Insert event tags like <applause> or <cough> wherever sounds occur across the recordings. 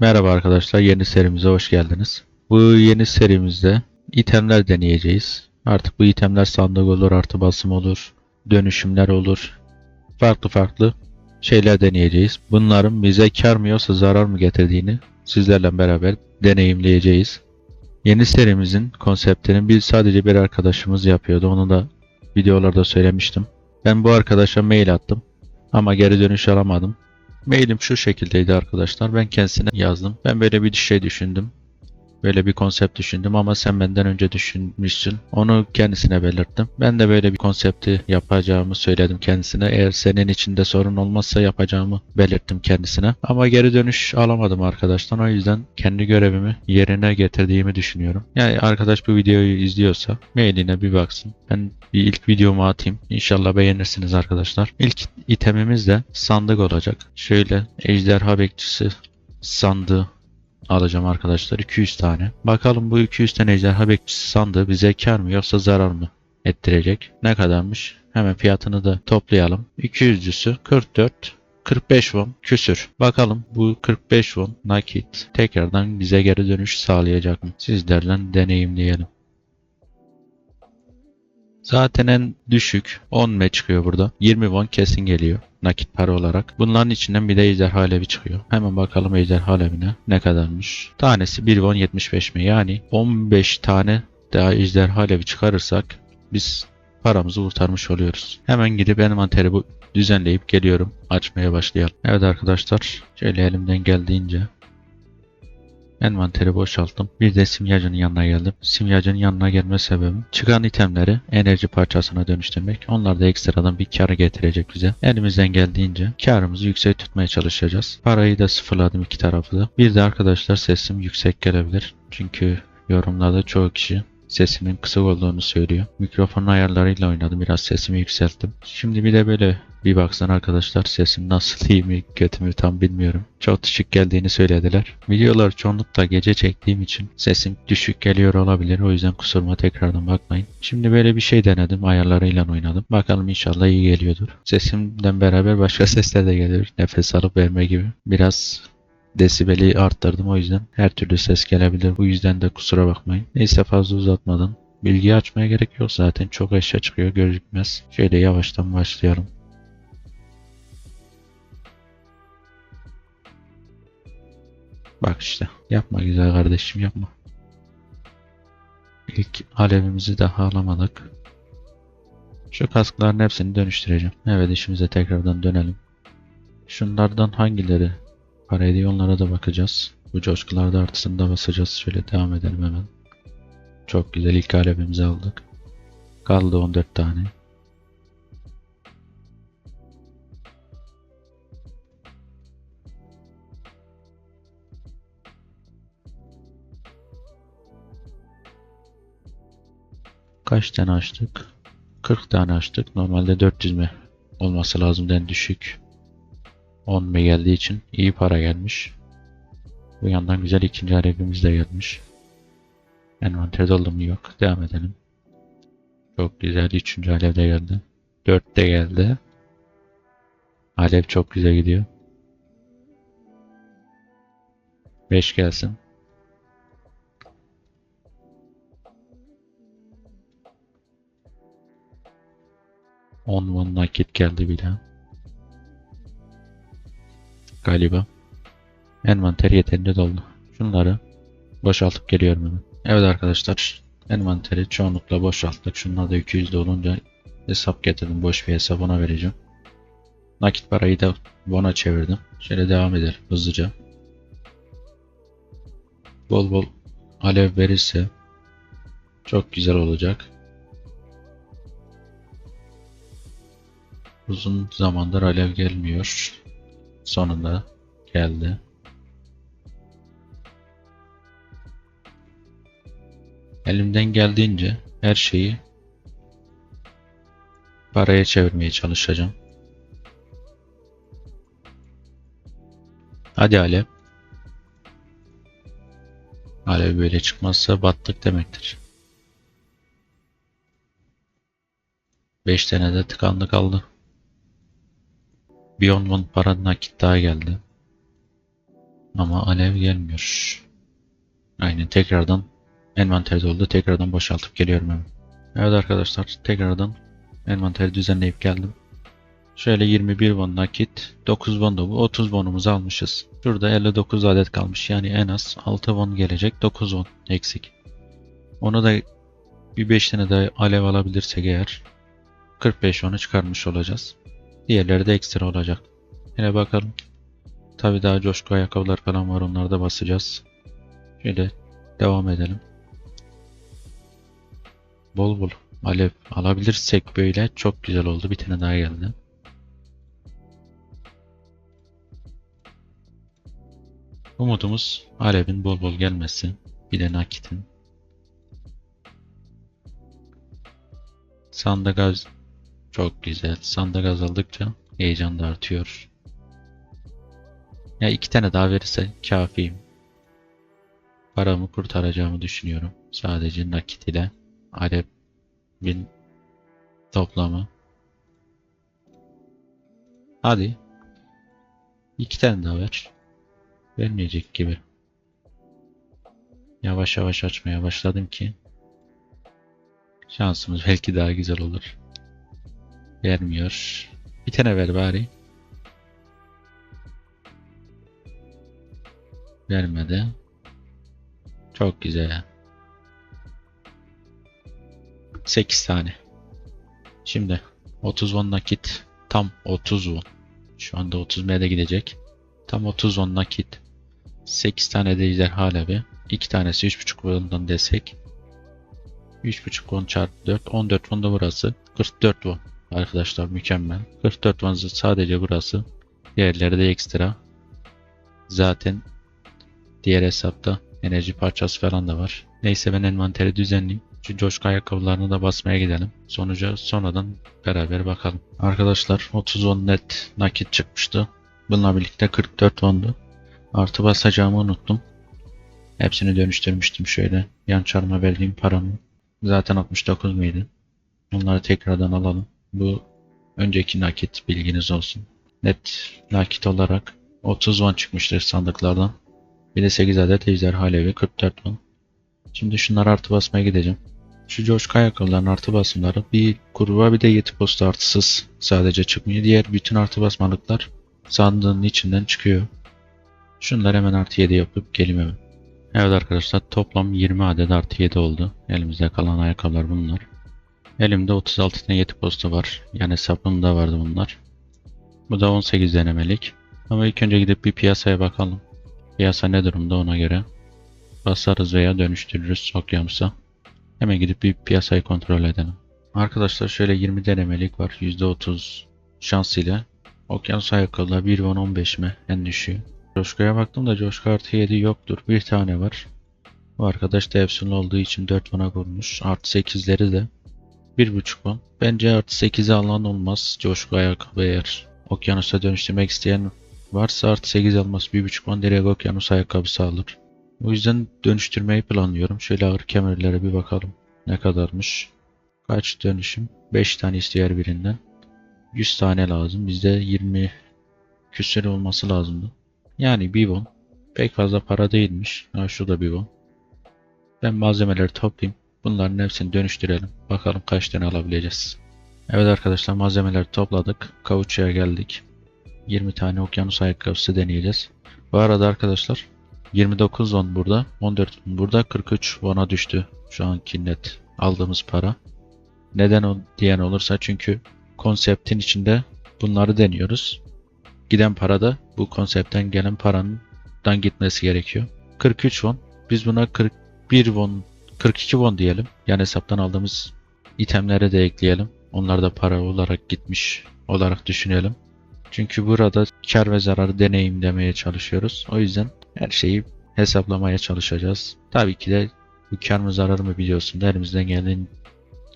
Merhaba arkadaşlar, yeni serimize hoş geldiniz. Bu yeni serimizde itemler deneyeceğiz. Artık bu itemler sandık olur, artı basım olur, dönüşümler olur. Farklı farklı şeyler deneyeceğiz. Bunların bize kar mı yoksa zarar mı getirdiğini sizlerle beraber deneyimleyeceğiz. Yeni serimizin konseptini bir sadece bir arkadaşımız yapıyordu. Onu da videolarda söylemiştim. Ben bu arkadaşa mail attım ama geri dönüş alamadım. Mailim şu şekildeydi arkadaşlar. Ben kendisine yazdım. Ben böyle bir şey düşündüm. Böyle bir konsept düşündüm ama sen benden önce düşünmüşsün. Onu kendisine belirttim. Ben de böyle bir konsepti yapacağımı söyledim kendisine. Eğer senin içinde sorun olmazsa yapacağımı belirttim kendisine. Ama geri dönüş alamadım arkadaştan. O yüzden kendi görevimi yerine getirdiğimi düşünüyorum. Yani arkadaş bu videoyu izliyorsa mailine bir baksın. Ben bir ilk videomu atayım. İnşallah beğenirsiniz arkadaşlar. İlk itemimiz de sandık olacak. Şöyle ejderha bekçisi sandığı alacağım arkadaşlar. 200 tane. Bakalım bu 200 tane ejderha bekçisi sandığı bize kar mı yoksa zarar mı ettirecek? Ne kadarmış? Hemen fiyatını da toplayalım. 200'cüsü 44 45 won küsür. Bakalım bu 45 won nakit tekrardan bize geri dönüş sağlayacak mı? Sizlerle deneyimleyelim. Zaten en düşük 10 me çıkıyor burada. 20 won kesin geliyor nakit para olarak. Bunların içinden bir de ejderha alevi çıkıyor. Hemen bakalım ejderha alevine ne kadarmış. Tanesi 1 won 75 mi? Yani 15 tane daha ejderha alevi çıkarırsak biz paramızı kurtarmış oluyoruz. Hemen gidip envanteri bu düzenleyip geliyorum. Açmaya başlayalım. Evet arkadaşlar şöyle elimden geldiğince Envanteri boşalttım. Bir de simyacının yanına geldim. Simyacının yanına gelme sebebim çıkan itemleri enerji parçasına dönüştürmek. Onlar da ekstradan bir kar getirecek bize. Elimizden geldiğince karımızı yüksek tutmaya çalışacağız. Parayı da sıfırladım iki tarafı da. Bir de arkadaşlar sesim yüksek gelebilir. Çünkü yorumlarda çoğu kişi sesimin kısık olduğunu söylüyor. Mikrofonun ayarlarıyla oynadım. Biraz sesimi yükselttim. Şimdi bir de böyle bir baksana arkadaşlar sesim nasıl iyi mi kötü mü tam bilmiyorum. Çok düşük geldiğini söylediler. Videolar çoğunlukla gece çektiğim için sesim düşük geliyor olabilir. O yüzden kusuruma tekrardan bakmayın. Şimdi böyle bir şey denedim. Ayarlarıyla oynadım. Bakalım inşallah iyi geliyordur. Sesimden beraber başka <laughs> sesler de geliyor. Nefes alıp verme gibi. Biraz desibeli arttırdım o yüzden her türlü ses gelebilir. Bu yüzden de kusura bakmayın. Neyse fazla uzatmadan. Bilgiyi açmaya gerek yok zaten. Çok eşya çıkıyor gözükmez. Şöyle yavaştan başlayalım. Bak işte. Yapma güzel kardeşim yapma. İlk alevimizi daha alamadık. Şu kaskların hepsini dönüştüreceğim. Evet işimize tekrardan dönelim. Şunlardan hangileri para ediyor onlara da bakacağız. Bu coşkularda artısını da basacağız. Şöyle devam edelim hemen. Çok güzel ilk alevimizi aldık. Kaldı 14 tane. Kaç tane açtık? 40 tane açtık. Normalde 400 mi olması lazım en düşük. 10 mi geldiği için iyi para gelmiş. Bu yandan güzel ikinci alevimiz de gelmiş. Envanter doldu mu yok. Devam edelim. Çok güzel. Üçüncü alev de geldi. 4 de geldi. Alev çok güzel gidiyor. 5 gelsin. On won nakit geldi bile. Galiba. Envanter yeterince doldu. Şunları boşaltıp geliyorum hemen. Evet arkadaşlar. Envanteri çoğunlukla boşalttık. Şunlar da 200 de olunca hesap getirdim. Boş bir hesap ona vereceğim. Nakit parayı da bona çevirdim. Şöyle devam edelim hızlıca. Bol bol alev verirse çok güzel olacak. Uzun zamandır alev gelmiyor. Sonunda geldi. Elimden geldiğince her şeyi paraya çevirmeye çalışacağım. Hadi Alev. Alev böyle çıkmazsa battık demektir. 5 tane de tıkandı kaldı. 10 won para nakit daha geldi. Ama alev gelmiyor. Aynen tekrardan envanterde oldu. Tekrardan boşaltıp geliyorum hemen. Evet arkadaşlar tekrardan envanteri düzenleyip geldim. Şöyle 21 won nakit, 9 won da bu. 30 wonumuzu almışız. Şurada 59 adet kalmış. Yani en az 6 won gelecek. 9 won eksik. Onu da bir 5 tane daha alev alabilirsek eğer 45 won'u çıkarmış olacağız. Diğerleri de ekstra olacak. Yine bakalım. Tabi daha coşku ayakkabılar falan var. Onları da basacağız. Şöyle devam edelim. Bol bol alev alabilirsek böyle çok güzel oldu. Bir tane daha geldi. Umudumuz alevin bol bol gelmesi. Bir de nakitin. Sanda çok güzel. Sanda gaz aldıkça heyecan da artıyor. Ya iki tane daha verirse kafiyim. Paramı kurtaracağımı düşünüyorum. Sadece nakit ile alevin toplamı. Hadi. İki tane daha ver. Vermeyecek gibi. Yavaş yavaş açmaya başladım ki şansımız belki daha güzel olur. Vermiyor. Bir tane ver bari. Vermedi. Çok güzel. 8 tane. Şimdi 30 won nakit. Tam 30 won. Şu anda 30 M'de gidecek. Tam 30 won nakit. 8 tane de ejderha alevi. 2 tanesi 3.5 won'dan desek. 3.5 won çarpı 4. 14 won da burası. 44 won. Arkadaşlar mükemmel. 44 won sadece burası. Diğerleri de ekstra. Zaten diğer hesapta enerji parçası falan da var. Neyse ben envanteri düzenleyeyim. Şu coşku ayakkabılarını da basmaya gidelim. Sonuca sonradan beraber bakalım. Arkadaşlar 30 won net nakit çıkmıştı. Bununla birlikte 44 wondu. Artı basacağımı unuttum. Hepsini dönüştürmüştüm şöyle. Yan çarma verdiğim paramı. Zaten 69 muydu? Onları tekrardan alalım. Bu önceki nakit bilginiz olsun. Net nakit olarak 30 won çıkmıştır sandıklardan. Bir de 8 adet ejderha alevi 44 won. Şimdi şunları artı basmaya gideceğim. Şu coşku ayakkabıların artı basımları bir kurva bir de yeti posta artısız sadece çıkmıyor. Diğer bütün artı basmalıklar sandığın içinden çıkıyor. Şunları hemen artı 7 yapıp geleyim hemen. Evet arkadaşlar toplam 20 adet artı 7 oldu. Elimizde kalan ayakkabılar bunlar. Elimde 36 tane yeti posta var. Yani hesabımda vardı bunlar. Bu da 18 denemelik. Ama ilk önce gidip bir piyasaya bakalım. Piyasa ne durumda ona göre basarız veya dönüştürürüz okyanusa. Hemen gidip bir piyasayı kontrol edelim. Arkadaşlar şöyle 20 denemelik var. %30 şans ile. Okyanus ayakkabılar 1 won 15 mi en düşüğü. Coşku'ya baktım da Coşku artı 7 yoktur. Bir tane var. Bu arkadaş da olduğu için 4 won'a kurmuş. Artı 8'leri de 1.5 won. Bence artı 8'i alan olmaz. Coşku ayakkabı eğer okyanusa dönüştürmek isteyen varsa artı 8 alması 1.5 won direkt okyanus ayakkabısı alır. O yüzden dönüştürmeyi planlıyorum. Şöyle ağır kemerlere bir bakalım. Ne kadarmış? Kaç dönüşüm? 5 tane istiyor birinden. 100 tane lazım. Bizde 20 küsür olması lazımdı. Yani bir won. Pek fazla para değilmiş. Ha şurada bir won. Ben malzemeleri toplayayım. Bunların hepsini dönüştürelim. Bakalım kaç tane alabileceğiz. Evet arkadaşlar malzemeleri topladık. Kavuççuya geldik. 20 tane okyanus ayakkabısı deneyeceğiz. Bu arada arkadaşlar 29 won burada. 14 won burada. 43 won'a düştü şu anki net aldığımız para. Neden o diyen olursa çünkü konseptin içinde bunları deniyoruz. Giden para da bu konseptten gelen paranın gitmesi gerekiyor. 43 won. Biz buna 41 won 42 won diyelim. Yani hesaptan aldığımız itemlere de ekleyelim. Onlar da para olarak gitmiş olarak düşünelim. Çünkü burada kar ve zararı deneyimlemeye çalışıyoruz. O yüzden her şeyi hesaplamaya çalışacağız. Tabii ki de bu kar mı zarar mı biliyorsun da elimizden geldiğin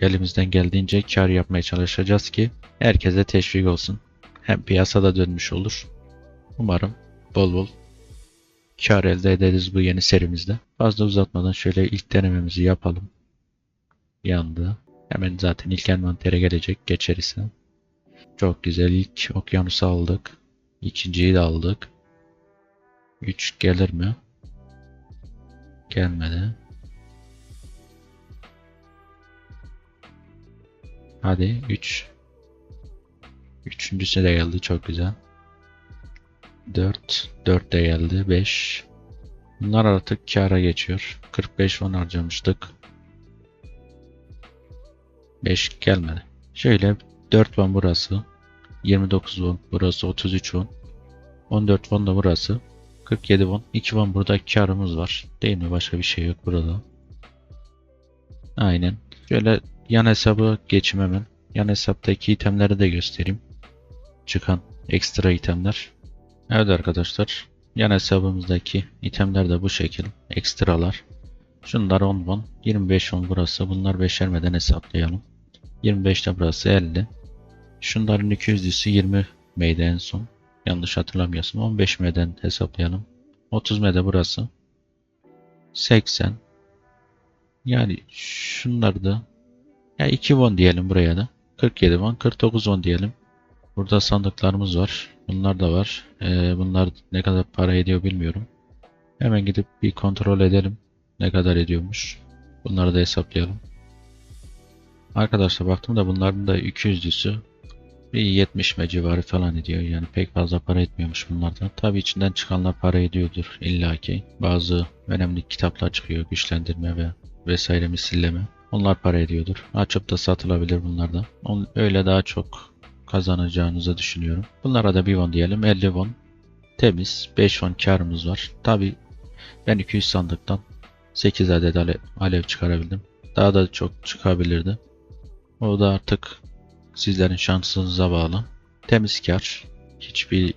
elimizden geldiğince kar yapmaya çalışacağız ki herkese teşvik olsun. Hem piyasada dönmüş olur. Umarım bol bol kar elde ederiz bu yeni serimizde. Fazla uzatmadan şöyle ilk denememizi yapalım. Yandı. Hemen zaten ilk envantere gelecek geçeriz. Çok güzel ilk okyanusu aldık. İkinciyi de aldık. 3 gelir mi? Gelmedi. Hadi 3. Üçüncüsü de geldi çok güzel. 4. 4 de geldi. 5. Bunlar artık kâra geçiyor. 45 won harcamıştık. 5 gelmedi. Şöyle 4 won burası. 29 won burası 33 won. 14 won da burası. 47 won. 2 won burada karımız var. Değil mi? Başka bir şey yok burada. Aynen. Şöyle yan hesabı geçeyim hemen. Yan hesaptaki itemleri de göstereyim. Çıkan ekstra itemler. Evet arkadaşlar. Yan hesabımızdaki itemler de bu şekil. Ekstralar. Şunlar 10 won. 25 won burası. Bunlar beşermeden hesaplayalım. 25 de burası 50. Şunların 200'lüsü 20 M'de en son. Yanlış hatırlamıyorsam 15 M'den hesaplayalım. 30 M'de burası. 80. Yani şunları da ya 2 won diyelim buraya da. 47 won, 49 won diyelim. Burada sandıklarımız var. Bunlar da var. Ee, bunlar ne kadar para ediyor bilmiyorum. Hemen gidip bir kontrol edelim. Ne kadar ediyormuş. Bunları da hesaplayalım. Arkadaşlar baktım da bunların da 200'lüsü bir 70 me civarı falan ediyor. Yani pek fazla para etmiyormuş bunlardan. Tabi içinden çıkanlar para ediyordur illaki. Bazı önemli kitaplar çıkıyor. Güçlendirme ve vesaire misilleme. Onlar para ediyordur. Açıp da satılabilir bunlardan. Öyle daha çok kazanacağınızı düşünüyorum. Bunlara da bir won diyelim. 50 won. Temiz. 5 won karımız var. Tabi ben 200 sandıktan 8 adet alev, alev çıkarabildim. Daha da çok çıkabilirdi. O da artık sizlerin şansınıza bağlı. Temiz kar. Hiçbir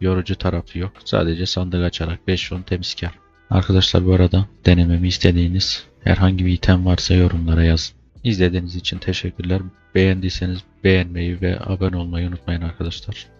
yorucu tarafı yok. Sadece sandık açarak 5 won temiz kar. Arkadaşlar bu arada denememi istediğiniz herhangi bir item varsa yorumlara yazın. İzlediğiniz için teşekkürler. Beğendiyseniz beğenmeyi ve abone olmayı unutmayın arkadaşlar.